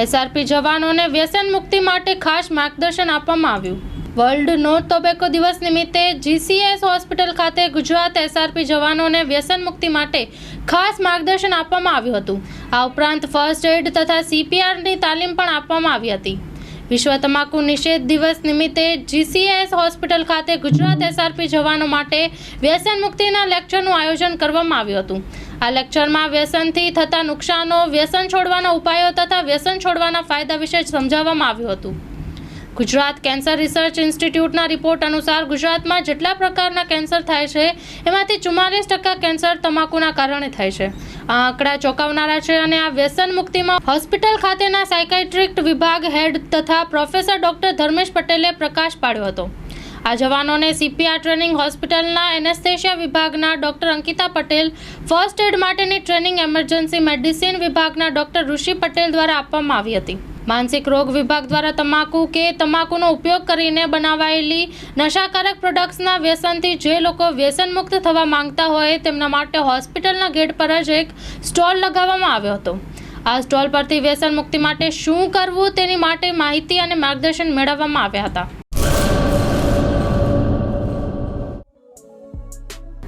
SRP જવાનોને વ્યસન મુક્તિ માટે ખાસ માર્ગદર્શન આપવામાં આવ્યું. વર્લ્ડ નો ટોબેકો દિવસ નિમિત્તે જીસીએસ હોસ્પિટલ ખાતે ગુજરાત એસઆરપી જવાનોને વ્યસન મુક્તિ માટે ખાસ માર્ગદર્શન આપવામાં આવ્યું હતું. આ ઉપરાંત ફર્સ્ટ એડ તથા સીપીઆરની તાલીમ પણ આપવામાં આવી હતી. વિશ્વ તમાકુ નિષેધ દિવસ નિમિત્તે જીસીએસ હોસ્પિટલ ખાતે ગુજરાત એસઆરપી જવાનો માટે વ્યસન મુક્તિના લેક્ચરનું આયોજન કરવામાં આવ્યું હતું. આ લેક્ચરમાં વ્યસનથી થતા નુકસાનો, વ્યસન છોડવાના ઉપાયો તથા વ્યસન છોડવાના ફાયદા વિશે સમજાવવામાં આવ્યું હતું. ગુજરાત કેન્સર રિસર્ચ ઇન્સ્ટિટ્યૂટના રિપોર્ટ અનુસાર ગુજરાતમાં જેટલા પ્રકારના કેન્સર થાય છે, એમાંથી ચુમ્માલીસ ટકા કેન્સર તમાકુના કારણે થાય છે. આ આંકડા ચોંકાવનારા છે અને આ વ્યસન મુક્તિમાં હોસ્પિટલ ખાતેના સાયકાઇટ્રિક વિભાગ હેડ તથા પ્રોફેસર ડોક્ટર ધર્મેશ પટેલે પ્રકાશ પાડ્યો હતો. આ જવાનોને સીપીઆર ટ્રેનિંગ હોસ્પિટલના એનેસ્થેશિયા વિભાગના doctor Ankita Patel, first aid માટેની ટ્રેનિંગ એમરજન્સી મેડિસિન વિભાગના ડોક્ટર ઋષિ પટેલ દ્વારા આપવામાં આવી હતી. માનસિક રોગ વિભાગ દ્વારા તમાકુ કે તમાકુનો ઉપયોગ કરીને બનાવાયેલી નશાકારક પ્રોડક્ટ્સના વ્યસનથી જે લોકો વ્યસન મુક્ત થવા માંગતા હોય તેમના માટે હોસ્પિટલના ગેટ પર જ એક સ્ટોલ લગાવવામાં આવ્યો હતો. આ સ્ટોલ પરથી વ્યસન મુક્તિ માટે શું કરવું તેની માટે માહિતી અને માર્ગદર્શન મેળવવામાં આવ્યા હતા.